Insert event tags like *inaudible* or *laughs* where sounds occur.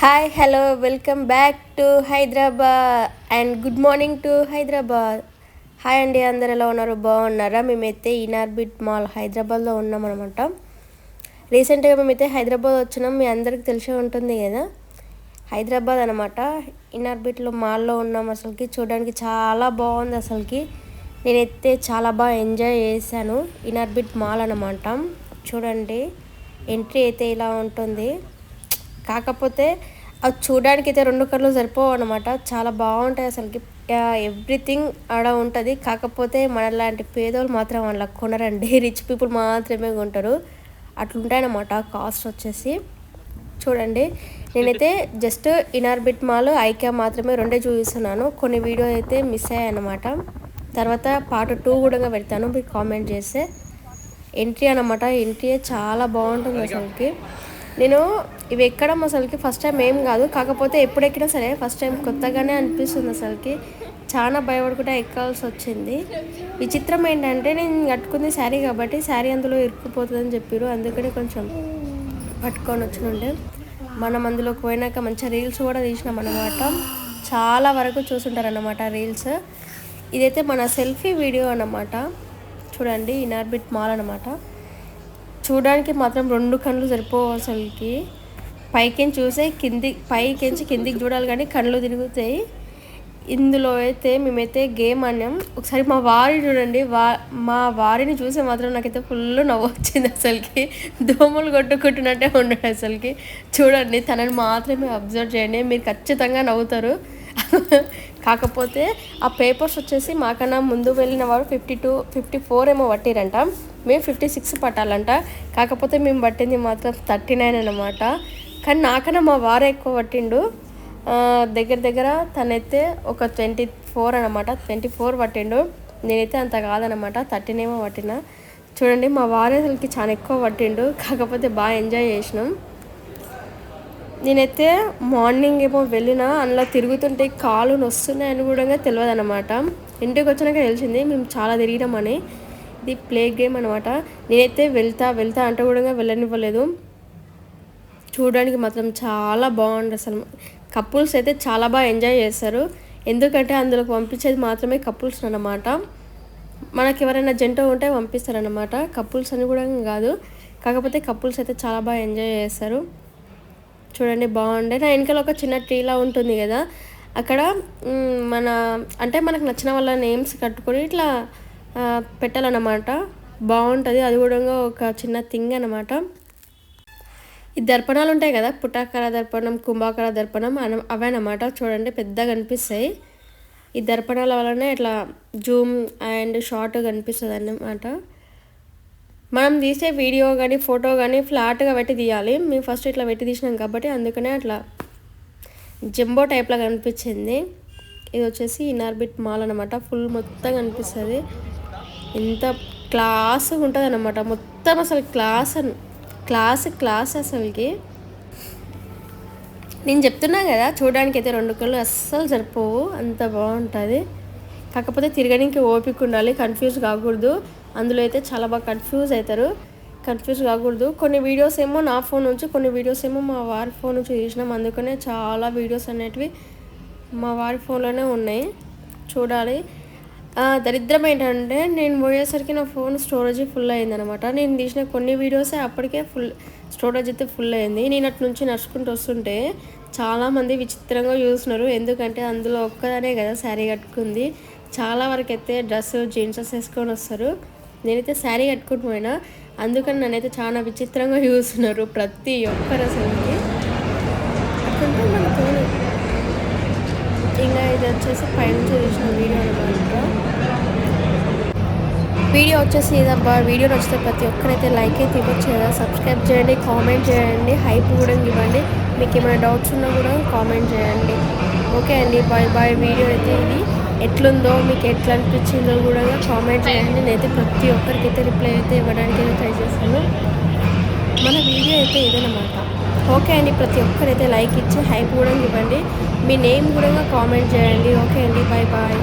Hi hello welcome back to Hyderabad and good morning to Hyderabad hi అండి అందరు ఎలా ఉన్నారు? బాగున్నారా? మేమైతే ఇనార్బిట్ మాల్ హైదరాబాద్లో ఉన్నాం అనమాట రీసెంట్గా మేమైతే హైదరాబాద్ వచ్చినాం మీ అందరికి తెలిసే ఉంటుంది కదా. హైదరాబాద్ అనమాట ఇనార్బిట్లో మాల్లో ఉన్నాం అసలుకి చూడడానికి చాలా బాగుంది అసలుకి. నేనైతే చాలా బాగా ఎంజాయ్ చేశాను ఇనార్బిట్ మాల్ అనమాట చూడండి ఎంట్రీ అయితే ఇలా ఉంటుంది. కాకపోతే అది చూడడానికి అయితే రెండు కళ్ళు సరిపోవు అనమాట చాలా బాగుంటాయి అసలుకి. ఎవ్రీథింగ్ ఆడ ఉంటుంది. కాకపోతే మనలాంటి పేదోళ్ళు మాత్రం అలా కొనరండి. *laughs* రిచ్ పీపుల్ మాత్రమే కొంటారు. అట్లుంటాయన్నమాట కాస్ట్ వచ్చేసి. చూడండి. నేనైతే జస్ట్ ఇనార్బిట్ మాల్ ఐక్యా మాత్రమే రెండే చూపిస్తున్నాను. కొన్ని వీడియో అయితే మిస్ అయ్యాయన్నమాట తర్వాత పార్ట్ టూ కూడా పెడతాను. మీరు కామెంట్ చేస్తే. ఎంట్రీ అనమాట ఎంట్రీ చాలా బాగుంటుంది అసలుకి. నేను ఇవి ఎక్కడం అసలుకి ఫస్ట్ టైం ఏం కాదు. కాకపోతే ఎప్పుడు ఎక్కినా సరే ఫస్ట్ టైం కొత్తగానే అనిపిస్తుంది అసలుకి. చాలా భయపడకుండా ఎక్కాల్సి వచ్చింది. విచిత్రం ఏంటంటే నేను కట్టుకుంది శారీ కాబట్టి శారీ అందులో ఇరుక్కుపోతుందని చెప్పారు అందుకని కొంచెం పట్టుకొని వచ్చినుండే. మనం అందులోకి పోయినాక మంచిగా రీల్స్ కూడా తీసినాం అనమాట చాలా వరకు చూసుంటారు రీల్స్. ఇదైతే మన సెల్ఫీ వీడియో అన్నమాట. చూడండి ఇనార్బిట్ మాల్ అనమాట చూడడానికి మాత్రం రెండు కళ్ళు సరిపోవు అసలుకి. పైకి చూసే కింది పైకించి కిందికి చూడాలి కానీ కళ్ళు తిరుగుతాయి. ఇందులో అయితే మేమైతే గేమ్ అన్నాం ఒకసారి మా వారిని చూడండి. వా మా వారిని చూసే మాత్రం నాకైతే ఫుల్ నవ్వు వచ్చింది అసలుకి. దోమలు కొట్టుకుంటున్నట్టే ఉండడు అసలుకి. చూడండి తనని మాత్రమే అబ్జర్వ్ చేయండి. మీరు ఖచ్చితంగా నవ్వుతారు. కాకపోతే ఆ పేపర్స్ వచ్చేసి మాకన్నా ముందు వెళ్ళిన వారు ఫిఫ్టీ టూ ఫిఫ్టీ ఫోర్ ఏమో పట్టిరంట. మేము ఫిఫ్టీ సిక్స్ పట్టాలంట. కాకపోతే మేము పట్టింది మాత్రం థర్టీ నైన్ అనమాట కానీ నాకన్నా మా వారే ఎక్కువ పట్టిండు. దగ్గర దగ్గర తనైతే ఒక ట్వంటీ ఫోర్ అనమాట ట్వంటీ ఫోర్ పట్టిండు. నేనైతే అంత కాదనమాట థర్టీన్ ఏమో పట్టిన. చూడండి మా వారే అసలుకి చాలా ఎక్కువ పట్టిండు. కాకపోతే బాగా ఎంజాయ్ చేసినాం. నేనైతే మార్నింగ్ ఏమో వెళ్ళిన అందులో తిరుగుతుంటే కాలు నొస్తున్నాయని కూడా తెలియదు అనమాట ఇంటికి వచ్చినాక తెలిసింది మేము చాలా తిరిగినామని ఇది ప్లే గేమ్ అనమాట నేనైతే వెళ్తా వెళ్తా అంటే కూడా వెళ్ళనివ్వలేదు. చూడడానికి మాత్రం చాలా బాగుంది అసలు. కపుల్స్ అయితే చాలా బాగా ఎంజాయ్ చేస్తారు. ఎందుకంటే అందులోకి పంపించేది మాత్రమే కపుల్స్ అనమాట మనకి ఎవరైనా జంట ఉంటే పంపిస్తారనమాట కపుల్స్ అని కూడా కాదు. కాకపోతే కపుల్స్ అయితే చాలా బాగా ఎంజాయ్ చేస్తారు. చూడండి బాగుండే. నా వెనకాల ఒక చిన్న ట్రీలా ఉంటుంది కదా. అక్కడ మన అంటే మనకు నచ్చిన వాళ్ళ నేమ్స్ కట్టుకొని ఇట్లా పెట్టాలన్నమాట. బాగుంటుంది. అది కూడా ఒక చిన్న థింగ్ అనమాట ఈ దర్పణాలు ఉంటాయి కదా పుటాకార దర్పణం కుంభాకార దర్పణం అవే అనమాట చూడండి పెద్దగా కనిపిస్తాయి ఈ దర్పణాల వల్లనే ఇట్లా జూమ్ అండ్ షార్ట్ కనిపిస్తుంది అన్నమాట మనం తీసే వీడియో కానీ ఫోటో కానీ ఫ్లాట్గా పెట్టి తీయాలి. మేము ఫస్ట్ ఇట్లా పెట్టి తీసినాం కాబట్టి అందుకనే అట్లా జంబో టైప్లో కనిపించింది. ఇది వచ్చేసి ఇనార్బిట్ మాల్ అనమాట ఫుల్ మొత్తం కనిపిస్తుంది. ఎంత క్లాస్ ఉంటుంది అనమాట మొత్తం అసలు క్లాస్ క్లాస్ క్లాస్ అసలుకి. నేను చెప్తున్నా కదా చూడడానికి అయితే రెండు కళ్ళు అస్సలు సరిపోవు. అంత బాగుంటుంది. కాకపోతే తిరగడానికి ఓపిక ఉండాలి కన్ఫ్యూజ్ కాకూడదు. అందులో అయితే చాలా బాగా కన్ఫ్యూజ్ అవుతారు. కన్ఫ్యూజ్ కాకూడదు. కొన్ని వీడియోస్ ఏమో నా ఫోన్ నుంచి కొన్ని వీడియోస్ ఏమో మా వారి ఫోన్ నుంచి చూసినాం అందుకనే చాలా వీడియోస్ అనేటివి మా వారి ఫోన్లోనే ఉన్నాయి. చూడాలి. దరిద్రం ఏంటంటే నేను పోయేసరికి నా ఫోన్ స్టోరేజ్ ఫుల్ అయిందనమాట నేను తీసిన కొన్ని వీడియోసే అప్పటికే ఫుల్ స్టోరేజ్ అయితే ఫుల్ అయింది. నేను అటు నుంచి నడుచుకుంటూ వస్తుంటే చాలామంది విచిత్రంగా చూస్తున్నారు. ఎందుకంటే అందులో ఒక్కదనే కదా శారీ కట్టుకుంది. చాలా వరకు అయితే డ్రెస్ జీన్సెస్ వేసుకొని వస్తారు. నేనైతే శారీ కట్టుకుంటూ పోయినా. అందుకని నన్నైతే చాలా విచిత్రంగా చూస్తున్నారు ప్రతి ఒక్కరు అసలుకి. అట్లంటే తోడు ఇంకా ఇది వచ్చేసి పైన చూసిన వీడియో అనమాట వీడియో వచ్చేసి ఇదబ్బా. వీడియో నచ్చితే ప్రతి ఒక్కరైతే లైక్ అయితే ఇవ్వచ్చు కదా. సబ్స్క్రైబ్ చేయండి కామెంట్ చేయండి హైప్ కూడా ఇవ్వండి. మీకు ఏమైనా డౌట్స్ ఉన్నా కూడా కామెంట్ చేయండి. ఓకే అండి. Bye bye. వీడియో అయితే ఇది. ఎట్లుందో మీకు ఎట్లా అనిపించిందో కూడా కామెంట్ చేయండి. నేనైతే ప్రతి ఒక్కరికైతే రిప్లై అయితే ఇవ్వడానికి అయితే ట్రై చేస్తాను. మన వీడియో అయితే ఇదనమాట. ఓకే అండి ప్రతి ఒక్కరైతే లైక్ ఇచ్చి హైప్ కూడా ఇవ్వండి. మీ నేమ్ కూడా కామెంట్ చేయండి. ఓకే అండి బాయ్ బాయ్